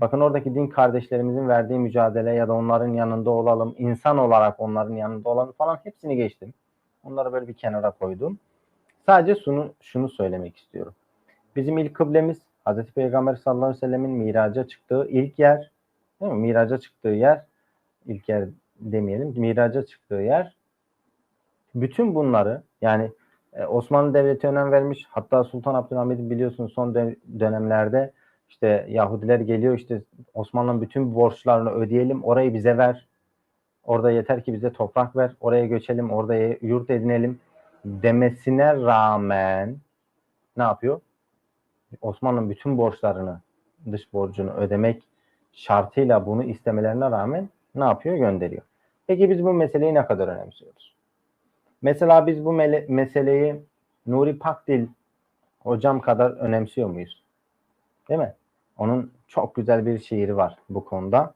Bakın oradaki din kardeşlerimizin verdiği mücadele ya da onların yanında olalım, insan olarak onların yanında olalım falan hepsini geçtim. Onları böyle bir kenara koydum. Sadece şunu, şunu söylemek istiyorum. Bizim ilk kıblemiz Hazreti Peygamber sallallahu aleyhi ve sellemin miraca çıktığı ilk yer. Değil mi? Miraca çıktığı yer. ilk yer demeyelim. Miraca çıktığı yer. Bütün bunları yani e, Osmanlı Devleti önem vermiş. Hatta Sultan Abdülhamid'in biliyorsunuz son dö- dönemlerde işte Yahudiler geliyor işte Osmanlı'nın bütün borçlarını ödeyelim orayı bize ver. Orada yeter ki bize toprak ver. Oraya göçelim, orada yurt edinelim demesine rağmen ne yapıyor? Osmanlı'nın bütün borçlarını, dış borcunu ödemek şartıyla bunu istemelerine rağmen ne yapıyor? Gönderiyor. Peki biz bu meseleyi ne kadar önemsiyoruz? Mesela biz bu meseleyi Nuri Pakdil hocam kadar önemsiyor muyuz? Değil mi? Onun çok güzel bir şiiri var bu konuda.